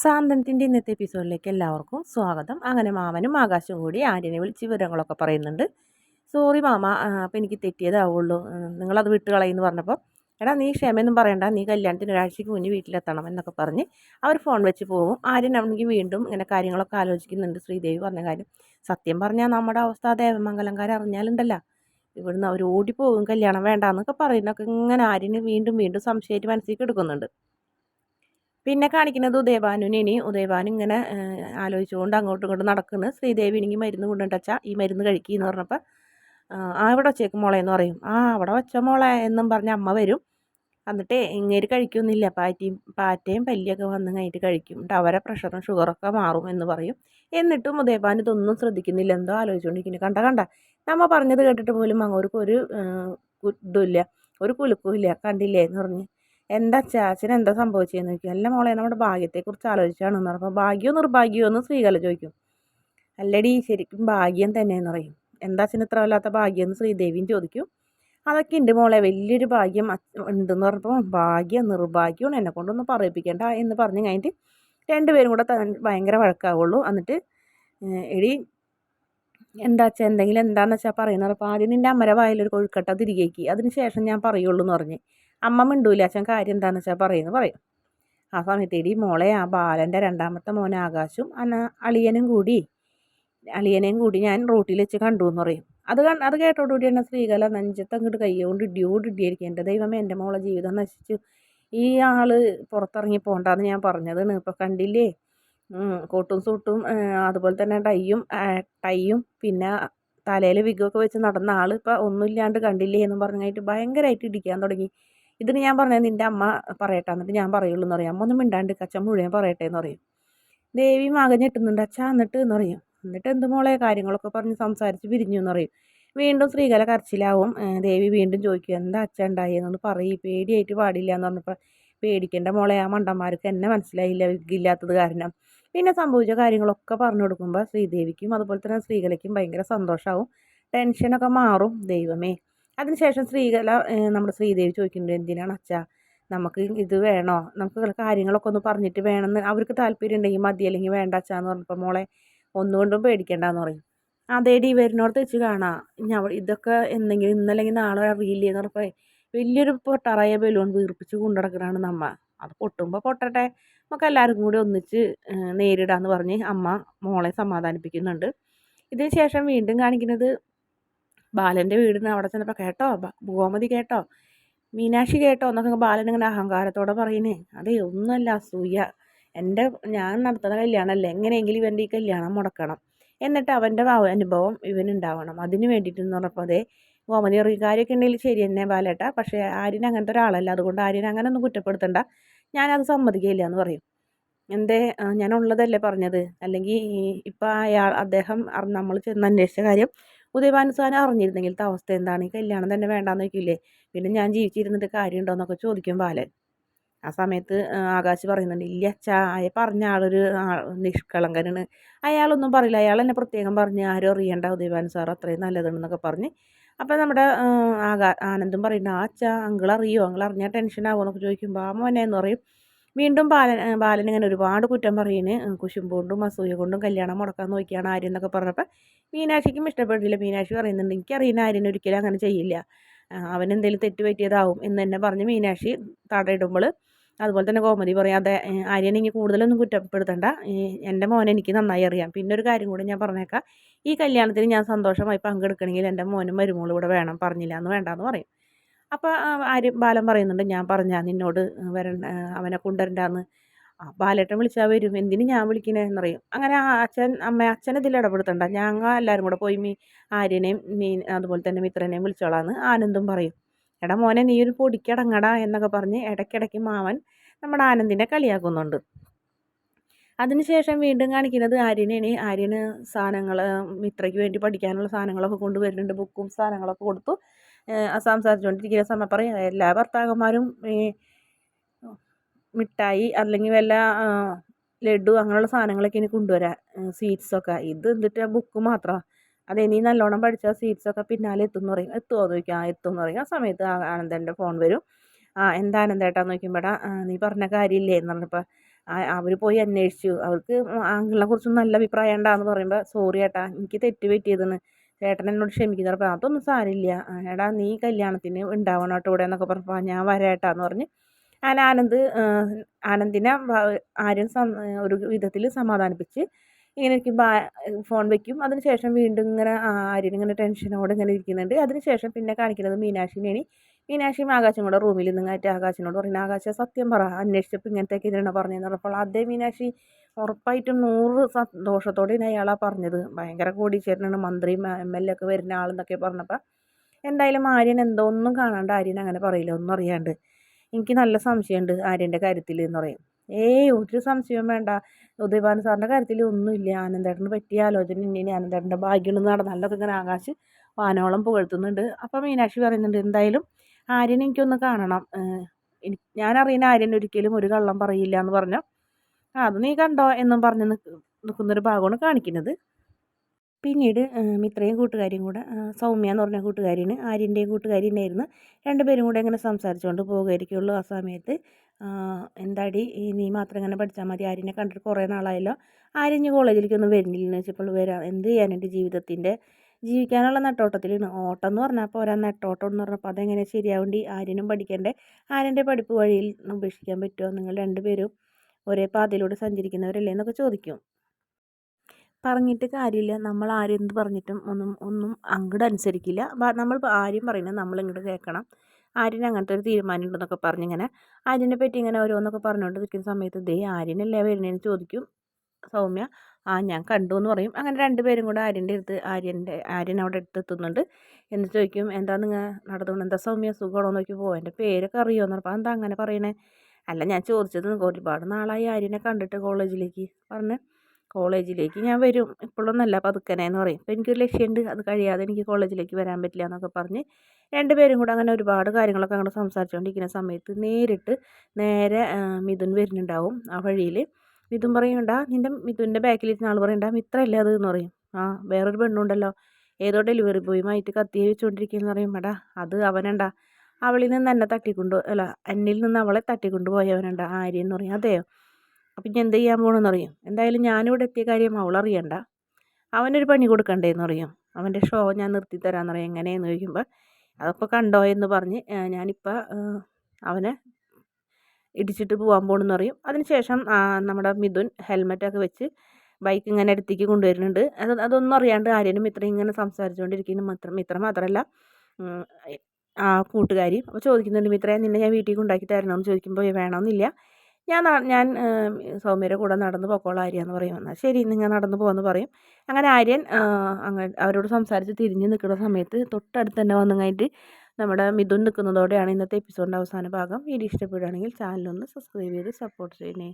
സാന്ത്വനത്തിന്റെ ഇന്നത്തെ എപ്പിസോഡിലേക്ക് എല്ലാവർക്കും സ്വാഗതം. അങ്ങനെ മാമനും ആകാശവും കൂടി ആര്യനെ വിളിച്ച് വിവരങ്ങളൊക്കെ പറയുന്നുണ്ട്. സോറി മാമ അപ്പം എനിക്ക് തെറ്റിയതാവുള്ളൂ. നിങ്ങളത് വിട്ട് കളയെന്ന് പറഞ്ഞപ്പോൾ എടാ നീ ക്ഷമയൊന്നും പറയണ്ട. നീ കല്യാണത്തിന് ഒരാഴ്ചയ്ക്ക് മുന്നേ വീട്ടിലെത്തണം എന്നൊക്കെ പറഞ്ഞ് അവർ ഫോൺ വെച്ച് പോകും. ആര്യൻ ആണെങ്കിൽ വീണ്ടും ഇങ്ങനെ കാര്യങ്ങളൊക്കെ ആലോചിക്കുന്നുണ്ട്. ശ്രീദേവി പറഞ്ഞ കാര്യം. സത്യം പറഞ്ഞാൽ നമ്മുടെ അവസ്ഥ ദേവമംഗലംകാർ അറിഞ്ഞാലുണ്ടല്ല. ഇവിടുന്ന് അവർ ഓടിപ്പോകും കല്യാണം വേണ്ടാന്നൊക്കെ പറയുന്നൊക്കെ ഇങ്ങനെ ആര്യന് വീണ്ടും വീണ്ടും സംശയമായിട്ട് മനസ്സിലേക്ക് എടുക്കുന്നുണ്ട്. പിന്നെ കാണിക്കുന്നത് ഉദയഭാനുവിനെ ഇനി ഉദയഭാനു ഇങ്ങനെ ആലോചിച്ചുകൊണ്ട് അങ്ങോട്ടും ഇങ്ങോട്ടും നടക്കുന്നു. ശ്രീദേവി എനിക്ക് മരുന്ന് കൊണ്ടുണ്ടച്ചാ ഈ മരുന്ന് കഴിക്കുക എന്ന് പറഞ്ഞപ്പോൾ ആ ഇവിടെ വച്ചേക്ക് മോളെ എന്ന് പറയും. ആ അവിടെ വച്ച മോളെ എന്നും പറഞ്ഞ അമ്മ വരും. എന്നിട്ട് ഇങ്ങേര് കഴിക്കൊന്നുമില്ല. പാറ്റയും പാറ്റയും പല്ലിയൊക്കെ വന്ന് കഴിഞ്ഞിട്ട് കഴിക്കും. എന്നിട്ട് അവരെ പ്രഷറും ഷുഗറൊക്കെ മാറും എന്ന് പറയും. എന്നിട്ടും ഉദയഭാൻ ഇതൊന്നും ശ്രദ്ധിക്കുന്നില്ല. എന്തോ ആലോചിച്ചുകൊണ്ടിരിക്കുന്നു. കണ്ട കണ്ട. നമ്മ പറഞ്ഞത് കേട്ടിട്ട് പോലും അങ്ങോർക്ക് ഒരു ഇതുമില്ല. ഒരു കുലുക്കുമില്ല കണ്ടില്ലേ എന്ന് പറഞ്ഞ്. എന്താ അച്ചാച്ചന് എന്താ സംഭവിച്ചതെന്ന് ചോദിക്കും. അല്ല മോളെ നമ്മുടെ ഭാഗ്യത്തെക്കുറിച്ച് ആലോചിച്ചാണെന്ന് പറയുമ്പോൾ ഭാഗ്യമോ നിർഭാഗ്യമോ എന്ന് ശ്രീകല ചോദിക്കും. അല്ലടി ശരിക്കും ഭാഗ്യം തന്നെ എന്ന് പറയും. എന്താ അച്ഛന് ഇത്ര വല്ലാത്ത ഭാഗ്യം? എന്ന് ശ്രീദേവിയും ചോദിക്കും. അതൊക്കെ ഉണ്ട് മോളെ വലിയൊരു ഭാഗ്യം ഉണ്ടെന്ന് പറഞ്ഞപ്പോൾ ഭാഗ്യം നിർഭാഗ്യമാണ്. എന്നെ കൊണ്ടൊന്നും പറയിപ്പിക്കേണ്ട എന്ന് പറഞ്ഞ് കഴിഞ്ഞിട്ട് രണ്ടുപേരും കൂടെ ഭയങ്കര വഴക്കാവുള്ളൂ. എന്നിട്ട് എടി എന്താ വെച്ചാൽ എന്തെങ്കിലും എന്താണെന്ന് വെച്ചാൽ പറയുന്നത് അപ്പോൾ ആദ്യം നിന്റെ അമ്മര വായിലൊരു കൊഴുക്കട്ട തിരികേക്ക്. അതിന് ശേഷം ഞാൻ പറയുള്ളൂ എന്ന് പറഞ്ഞ്. അമ്മ മിണ്ടൂല. അച്ഛൻ കാര്യം എന്താണെന്ന് വെച്ചാൽ പറയുന്നു. പറയും. ആ സമയത്തേടി മോളെ ആ ബാലന്റെ രണ്ടാമത്തെ മോൻ ആകാശും അന്ന അളിയനും കൂടി അളിയനെയും കൂടി ഞാൻ റോട്ടിൽ വെച്ച് കണ്ടു എന്ന് പറയും. അത് അത് കേട്ടോടുകൂടി തന്നെ സ്ത്രീകല നെഞ്ചത്ത് അങ്ങോട്ട് കൈകൊണ്ട് ഇടിയോട് ഇടിയായിരിക്കും. എന്റെ ദൈവമേ എന്റെ മോളെ ജീവിതം നശിച്ചു. ഈ ആൾ പുറത്തിറങ്ങി പോകണ്ടെന്ന് ഞാൻ പറഞ്ഞതാണ് ഇപ്പോൾ കണ്ടില്ലേ? കോട്ടും സൂട്ടും അതുപോലെ തന്നെ ടൈയും ടൈയും പിന്നെ തലയിൽ വിഗൊക്കെ വെച്ച് നടന്ന ആൾ ഇപ്പോൾ ഒന്നുമില്ലാണ്ട് കണ്ടില്ലേ? എന്നും പറഞ്ഞായിട്ട് ഭയങ്കരമായിട്ട് ഇടിക്കാൻ തുടങ്ങി. ഇതിന് ഞാൻ പറഞ്ഞത് നിന്റെ അമ്മ പറയട്ടെ എന്നിട്ട് ഞാൻ പറയുള്ളൂ എന്ന് പറയും. അമ്മ ഒന്നും മിണ്ടാണ്ട് അച്ഛൻ മുഴുവൻ പറയട്ടെ എന്ന് പറയും. ദേവി മകൻ ഞെട്ടുന്നുണ്ട്. അച്ഛാ എന്നിട്ട് എന്ന് പറയും. എന്നിട്ട് എന്ത് മോളെ കാര്യങ്ങളൊക്കെ പറഞ്ഞ് സംസാരിച്ച് പിരിഞ്ഞു എന്ന് പറയും. വീണ്ടും സ്ത്രീകല കരച്ചിലാവും. ദേവി വീണ്ടും ചോദിക്കും എന്താ അച്ഛൻ ഉണ്ടായി എന്നൊന്ന് പറയും. പേടിയായിട്ട് പാടില്ല എന്ന് പറഞ്ഞപ്പോൾ പേടിക്കേണ്ട മോളെ ആ മണ്ടന്മാർക്ക് എന്നെ മനസ്സിലായില്ല വിഗില്ലാത്തത് കാരണം. പിന്നെ സംഭവിച്ച കാര്യങ്ങളൊക്കെ പറഞ്ഞു കൊടുക്കുമ്പോൾ ശ്രീദേവിക്കും അതുപോലെ തന്നെ സ്ത്രീകലയ്ക്കും ഭയങ്കര സന്തോഷമാവും ടെൻഷനൊക്കെ മാറും. ദൈവമേ. അതിനുശേഷം സ്ത്രീകല നമ്മുടെ ശ്രീദേവി ചോദിക്കുന്നുണ്ട് എന്തിനാണ് അച്ഛ? നമുക്ക് ഇത് വേണോ? നമുക്ക് കാര്യങ്ങളൊക്കെ ഒന്ന് പറഞ്ഞിട്ട് വേണമെന്ന് അവർക്ക് താല്പര്യം ഉണ്ടെങ്കിൽ മതി അല്ലെങ്കിൽ വേണ്ട അച്ഛാന്ന് പറഞ്ഞപ്പോൾ മോളെ ഒന്നുകൊണ്ടും പേടിക്കേണ്ടെന്ന് പറയും. അതേടി ഇവരിനോട് തെച്ച് കാണാം. ഞാൻ ഇതൊക്കെ എന്തെങ്കിലും ഇന്നല്ലെങ്കിൽ നാളെ അറിയില്ലേ എന്ന് പറഞ്ഞപ്പോൾ വലിയൊരു പൊട്ടറായ ബലൂൺ വീർപ്പിച്ച് കൊണ്ടുനടക്കുന്നതാണ് നമ്മ. അത് പൊട്ടുമ്പോൾ പൊട്ടട്ടെ. നമുക്ക് എല്ലാവർക്കും കൂടി ഒന്നിച്ച് നേരിടാന്ന് പറഞ്ഞ് അമ്മ മോളെ സമാധാനിപ്പിക്കുന്നുണ്ട്. ഇതിന് ശേഷം വീണ്ടും കാണിക്കുന്നത് ബാലന്റെ വീടിന് അവിടെ ചെന്നപ്പോൾ കേട്ടോ? ഗോമതി കേട്ടോ? മീനാക്ഷി കേട്ടോ? എന്നൊക്കെ ബാലൻ ഇങ്ങനെ അഹങ്കാരത്തോടെ പറയുന്നേ. അതേ ഒന്നുമല്ല അസൂയ. എന്റെ ഞാൻ നടത്തുന്ന കല്യാണമല്ലേ? എങ്ങനെയെങ്കിലും ഇവന്റെ ഈ കല്യാണം മുടക്കണം. എന്നിട്ട് അവന്റെ അനുഭവം ഇവനുണ്ടാവണം. അതിന് വേണ്ടിയിട്ടെന്ന് പറഞ്ഞപ്പോൾ അതേ ഗോമതി കാര്യമൊക്കെ ഉണ്ടെങ്കിൽ ശരി തന്നെ ബാലേട്ട. പക്ഷേ ആര്യൻ അങ്ങനത്തെ ഒരാളല്ല. അതുകൊണ്ട് ആര്യൻ അങ്ങനെ ഒന്നും കുറ്റപ്പെടുത്തണ്ട. ഞാനത് സമ്മതിക്കില്ല എന്ന് പറയും. എന്തേ ഞാൻ ഉള്ളതല്ലേ പറഞ്ഞത്? അല്ലെങ്കിൽ ഇപ്പം അയാൾ അദ്ദേഹം നമ്മൾ ചെന്ന് അന്വേഷിച്ച കാര്യം ഉദയഭാനുസാനം അറിഞ്ഞിരുന്നെങ്കിലത്തെ അവസ്ഥ എന്താണ്? ഈ കല്യാണം തന്നെ വേണ്ടാന്ന് വയ്ക്കില്ലേ പിന്നെ ഞാൻ ജീവിച്ചിരുന്നിട്ട് കാര്യമുണ്ടോ എന്നൊക്കെ ചോദിക്കും ബാലൻ. ആ സമയത്ത് ആകാശ് പറയുന്നുണ്ട് ഇല്ല അച്ഛാ അയ പറഞ്ഞ ആളൊരു നിഷ്കളങ്കനാണ്. അയാളൊന്നും പറയില്ല. അയാൾ എന്നെ പ്രത്യേകം പറഞ്ഞ് ആരും അറിയണ്ട ഉദയഭാനു സാർ അത്രയും നല്ലതാണെന്നൊക്കെ പറഞ്ഞ് അപ്പം നമ്മുടെ ആകാ ആനന്ദും പറയുന്നുണ്ട് ആ അച്ഛാ അങ്കിൾ അറിയോ? അങ്കിൾ അറിഞ്ഞാൽ ടെൻഷൻ ആകുമോ ചോദിക്കുമ്പോൾ ആ മോനെ എന്ന് പറയും. വീണ്ടും ബാലൻ ബാലൻ ഇങ്ങനെ ഒരുപാട് കുറ്റം പറയുന്നത് കുശുമ്പ് കൊണ്ടും അസൂയ കൊണ്ടും കല്യാണം മുടക്കാൻ നോക്കിയാണ് ആര്യം എന്നൊക്കെ പറഞ്ഞപ്പോൾ മീനാക്ഷിക്കും ഇഷ്ടപ്പെട്ടില്ല. മീനാക്ഷി പറയുന്നുണ്ട് എനിക്കറിയുന്ന ആര്യൻ ഒരിക്കലും അങ്ങനെ ചെയ്യില്ല. അവൻ എന്തെങ്കിലും തെറ്റ് പറ്റിയതാവും എന്ന് തന്നെ പറഞ്ഞ് മീനാക്ഷി തടയിടുമ്പോൾ അതുപോലെ തന്നെ കോമതി പറയും അതെ ആര്യനെ ഇനി കൂടുതലൊന്നും കുറ്റപ്പെടുത്തണ്ട. എന്റെ മോനെ എനിക്ക് നന്നായി അറിയാം. പിന്നെ ഒരു കാര്യം കൂടി ഞാൻ പറഞ്ഞേക്കാം. ഈ കല്യാണത്തിന് ഞാൻ സന്തോഷമായി പങ്കെടുക്കണമെങ്കിൽ എന്റെ മോനും മരുമോളും കൂടെ വേണം. പറഞ്ഞില്ല എന്ന് വേണ്ടാന്ന് പറയും. അപ്പോൾ ആര്യം ബാലൻ പറയുന്നുണ്ട് ഞാൻ പറഞ്ഞാൽ നിന്നോട് വരണ്ട അവനെ കൊണ്ടുവരണ്ടാന്ന്. ബാലേട്ടൻ വിളിച്ചാൽ വരും. എന്തിന് ഞാൻ വിളിക്കണേ എന്നറിയും. അങ്ങനെ ആ അച്ഛൻ അമ്മ അച്ഛൻ ഇതിൽ ഇടപെടുത്തണ്ട. ഞങ്ങൾ എല്ലാവരും കൂടെ പോയി മീ ആര്യനെയും മീൻ അതുപോലെ തന്നെ മിത്രനെയും വിളിച്ചോളാന്ന് ആനന്ദും പറയും. എടാ മോനെ നീ ഒരു പൊടിക്കടങ്ങടാ എന്നൊക്കെ പറഞ്ഞ് ഇടയ്ക്കിടയ്ക്ക് മാവൻ നമ്മുടെ ആനന്ദിനെ കളിയാക്കുന്നുണ്ട്. അതിനുശേഷം വീണ്ടും കാണിക്കുന്നത് ആര്യനാണ് ആര്യന് സാധനങ്ങൾ മിത്രയ്ക്ക് വേണ്ടി പഠിക്കാനുള്ള സാധനങ്ങളൊക്കെ കൊണ്ടുവരുന്നുണ്ട് ബുക്കും സാധനങ്ങളൊക്കെ കൊടുത്തു. സംസാരിച്ചുകൊണ്ടിരിക്കുന്ന സമയം പറയും എല്ലാ ഭർത്താക്കന്മാരും ഈ മിഠായി അല്ലെങ്കിൽ വല്ല ലഡു അങ്ങനെയുള്ള സാധനങ്ങളൊക്കെ ഇനി കൊണ്ടുവരാം സ്വീറ്റ്സൊക്കെ ഇത് എന്നിട്ട് ബുക്ക് മാത്രമാണ് അത് ഇനി നല്ലോണം പഠിച്ചാൽ സ്വീറ്റ്സൊക്കെ പിന്നാലെ എത്തുമെന്ന് പറയും. എത്തുമോ എന്ന് ചോദിക്കാം. ആ എത്തുമെന്ന് പറയും. ആ സമയത്ത് ആനന്ദന്റെ ഫോൺ വരും. ആ എന്താ ആനന്ദേട്ടാന്ന് നീ പറഞ്ഞ കാര്യമില്ലേ? എന്ന് പറഞ്ഞപ്പോൾ അവർ പോയി അന്വേഷിച്ചു. അവർക്ക് ആങ്കിളിനെ കുറിച്ച് നല്ല അഭിപ്രായം ഉണ്ടാന്ന് പറയുമ്പോൾ സോറി ഏട്ടാ എനിക്ക് തെറ്റ് പറ്റിയതെന്ന്. ചേട്ടൻ എന്നോട് ക്ഷമിക്കുന്നു. പറഞ്ഞപ്പോൾ അതൊന്നും സാരമില്ല. എടാ നീ കല്യാണത്തിന് ഉണ്ടാവണം കേട്ടോ ഇവിടെ എന്നൊക്കെ പറഞ്ഞപ്പോൾ ഞാൻ വരാട്ടാന്ന് പറഞ്ഞ് അങ്ങനെ ആനന്ദ് ആനന്ദിനെ ആര്യൻ ഒരു വിധത്തിൽ സമാധാനിപ്പിച്ച് ഇങ്ങനെ ഇരിക്കുമ്പോൾ ഫോൺ വെക്കും. അതിനുശേഷം വീണ്ടും ഇങ്ങനെ ആര്യൻ ഇങ്ങനെ ടെൻഷനോടെ ഇങ്ങനെ ഇരിക്കുന്നുണ്ട്. അതിനുശേഷം പിന്നെ കാണിക്കുന്നത് മീനാക്ഷിനെയാണ്. മീനാക്ഷിയും ആകാശം കൂടെ റൂമിൽ നിന്ന് കയറ്റി ആകാശിനോട് പറയുന്നത് ആകാശ സത്യം പറ. അന്വേഷിച്ചപ്പോൾ ഇങ്ങനത്തേക്ക് ഇതിനാണ് പറഞ്ഞതെന്ന് പറഞ്ഞപ്പോൾ അതേ മീനാക്ഷി ഉറപ്പായിട്ടും നൂറ് സന്തോഷത്തോടെയാണ് അയാളാ പറഞ്ഞത്. ഭയങ്കര കോടീശ്വരനാണ്. മന്ത്രിയും എം എൽ എ ഒക്കെ വരുന്ന ആളെന്നൊക്കെ പറഞ്ഞപ്പോൾ എന്തായാലും ആര്യൻ എന്തോ ഒന്നും കാണാണ്ട് ആര്യൻ അങ്ങനെ പറയില്ല. ഒന്നും അറിയാണ്ട്. എനിക്ക് നല്ല സംശയമുണ്ട് ആര്യന്റെ കാര്യത്തിൽ എന്ന് പറയും. ഏയ് ഒരു സംശയവും വേണ്ട. ഉദയഭാൻ സാറിന്റെ കാര്യത്തിൽ ഒന്നുമില്ല. ആനന്ദേട്ടന് പറ്റിയ ആലോചന ഇനി ആനന്ദേട്ടന്റെ ഭാഗ്യം നടന്നല്ലൊക്കെ ഇങ്ങനെ ആകാശ് വാനോളം പുകഴ്ത്തുന്നുണ്ട്. അപ്പം മീനാക്ഷി പറയുന്നുണ്ട് എന്തായാലും ആര്യനെ എനിക്കൊന്ന് കാണണം. ഞാൻ അറിയുന്ന ആര്യൻ ഒരിക്കലും ഒരു കള്ളം പറയില്ല എന്ന് പറഞ്ഞു. അത് നീ കണ്ടോ എന്നും പറഞ്ഞ് നിൽക്കുന്നൊരു ഭാഗമാണ് കാണിക്കുന്നത്. പിന്നീട് മിത്രയും കൂട്ടുകാരിയും കൂടെ സൗമ്യ എന്ന് പറഞ്ഞ കൂട്ടുകാരിന് ആര്യന്റെയും കൂട്ടുകാരി ഉണ്ടായിരുന്നു രണ്ടുപേരും കൂടെ ഇങ്ങനെ സംസാരിച്ചുകൊണ്ട് പോകുമായിരിക്കുള്ളൂ ആ സമയത്ത്. എന്താടി നീ മാത്രം ഇങ്ങനെ പഠിച്ചാൽ മതി ആര്യനെ കണ്ടിട്ട് കുറേ നാളായല്ലോ. ആര്യഞ്ഞ് കോളേജിലേക്കൊന്നും വരുന്നില്ലെന്ന് വെച്ചപ്പോൾ വരാം എന്ത് ചെയ്യാനുണ്ട് ജീവിതത്തിന്റെ? ജീവിക്കാനുള്ള നെട്ടോട്ടത്തിലാണ്. ഓട്ടം എന്ന് പറഞ്ഞാൽ പോരാ നെട്ടോട്ടം എന്ന് പറഞ്ഞപ്പോൾ അതെങ്ങനെ ശരിയാവേണ്ടി ആര്യനും പഠിക്കണ്ടേ? ആര്യന്റെ പഠിപ്പ് വഴിയിൽ ഉപേക്ഷിക്കാൻ പറ്റുമോ നിങ്ങൾ രണ്ടുപേരും ഒരേ പാതയിലൂടെ സഞ്ചരിക്കുന്നവരല്ലേ എന്നൊക്കെ ചോദിക്കും. പറഞ്ഞിട്ട് കാര്യമില്ല. നമ്മൾ ആരെന്ത് പറഞ്ഞിട്ടും ഒന്നും ഒന്നും അങ്ങോട്ട് അനുസരിക്കില്ല. നമ്മൾ ആര്യം പറയുന്നത് നമ്മൾ ഇങ്ങോട്ട് കേൾക്കണം. ആര്യന് അങ്ങനത്തെ ഒരു തീരുമാനം ഉണ്ടെന്നൊക്കെ പറഞ്ഞിങ്ങനെ ആര്യനെ പറ്റി ഇങ്ങനെ ഓരോന്നൊക്കെ പറഞ്ഞുകൊണ്ട് നിൽക്കുന്ന സമയത്ത് ദേ ആര്യനല്ലേ വരുന്നതെന്ന് ചോദിക്കും. സൗമ്യ ആ ഞാൻ കണ്ടു എന്ന് പറയും. അങ്ങനെ രണ്ടുപേരും കൂടെ ആര്യന്റെ അടുത്ത് ആര്യന്റെ ആര്യൻ അവിടെ അടുത്തെത്തുന്നുണ്ട് എന്ന് ചോദിക്കും എന്താ നിങ്ങൾ നടന്നുകൊണ്ട് എന്താ സൗമ്യ സുഖമാണോ നോക്കി ചോദിക്കുമ്പോൾ എന്റെ പേരൊക്കെ അറിയുമോ പറഞ്ഞപ്പോൾ എന്താ അങ്ങനെ പറയണേ? അല്ല ഞാൻ ചോദിച്ചത് ഒരുപാട് നാളായി ആര്യനെ കണ്ടിട്ട് കോളേജിലേക്ക്. പറഞ്ഞ് കോളേജിലേക്ക് ഞാൻ വരും. ഇപ്പോഴൊന്നല്ല പതുക്കനെ എന്ന് പറയും. അപ്പോൾ എനിക്കൊരു ലക്ഷ്യമുണ്ട്. അത് കഴിയാതെ എനിക്ക് കോളേജിലേക്ക് വരാൻ പറ്റില്ല എന്നൊക്കെ പറഞ്ഞ് രണ്ടുപേരും കൂടെ അങ്ങനെ ഒരുപാട് കാര്യങ്ങളൊക്കെ അങ്ങോട്ട് സംസാരിച്ചുകൊണ്ടിരിക്കുന്ന സമയത്ത് നേരിട്ട് നേരെ മിഥുൻ വരുന്നുണ്ടാവും ആ വഴിയിൽ മിഥുൻ പറയണ്ട നിന്റെ മിഥുന്റെ ബാക്കിലിരുന്ന ആൾ പറയണ്ട മിത്രമല്ലേ അത്? എന്ന് പറയും. ആ വേറൊരു പെണ്ണുണ്ടല്ലോ. ഏതോ ഡെലിവറി ബോയുമായിട്ട് കത്തി വെച്ചുകൊണ്ടിരിക്കുകയെന്ന് പറയും. എടാ അത് അവനണ്ട. അവളിൽ നിന്ന് എന്നെ തട്ടിക്കൊണ്ടു അല്ല എന്നിൽ നിന്ന് അവളെ തട്ടിക്കൊണ്ട് പോയവനുണ്ട ആര്യ എന്ന് പറയും. അതെയോ? അപ്പം ഞാൻ എന്ത് ചെയ്യാൻ പോകണമെന്ന് അറിയും എന്തായാലും ഞാനിവിടെ എത്തിയ കാര്യം അവളറിയണ്ട. അവനൊരു പണി കൊടുക്കണ്ടേന്ന് അറിയും അവന്റെ ഷോ ഞാൻ നിർത്തി തരാമെന്ന് എങ്ങനെയെന്ന് ചോദിക്കുമ്പോൾ അതൊക്കെ കണ്ടോ എന്ന് പറഞ്ഞ് ഞാനിപ്പോൾ അവനെ ഇടിച്ചിട്ട് പോകാൻ പോകണമെന്ന് പറയും അതിനുശേഷം നമ്മുടെ മിഥുൻ ഹെൽമെറ്റൊക്കെ വെച്ച് ബൈക്ക് ഇങ്ങനെ അടുത്തേക്ക് കൊണ്ടുവരുന്നുണ്ട്. അത് അതൊന്നും അറിയാണ്ട് ആര്യനും ഇത്രയും ഇങ്ങനെ സംസാരിച്ചുകൊണ്ടിരിക്കുന്നു മാത്രം ഇത്ര മാത്രമല്ല ആ കൂട്ടുകാരി. അപ്പോൾ ചോദിക്കുന്നുണ്ട് മിത്രയെ നിന്നെ ഞാൻ വീട്ടിൽ കൊണ്ടാക്കി തരണമെന്ന് ചോദിക്കുമ്പോൾ വേണമെന്നില്ല ഞാൻ ഞാൻ സൗമ്യയുടെ കൂടെ നടന്ന് പൊക്കോളാം ആര്യ എന്ന് പറയും. എന്നാൽ ശരി നിങ്ങൾ നടന്ന് പോകുമെന്ന് പറയും. അങ്ങനെ ആര്യൻ അങ്ങനെ അവരോട് സംസാരിച്ച് തിരിഞ്ഞ് നിൽക്കുന്ന സമയത്ത് തൊട്ടടുത്ത് തന്നെ വന്നു കഴിഞ്ഞിട്ട് നമ്മുടെ മിഥുൻ നിൽക്കുന്നതോടെയാണ് ഇന്നത്തെ എപ്പിസോഡിന്റെ അവസാന ഭാഗം. വീഡിയോ ഇഷ്ടപ്പെടുകയാണെങ്കിൽ ചാനലൊന്ന് സബ്സ്ക്രൈബ് ചെയ്ത് സപ്പോർട്ട് ചെയ്യണേ.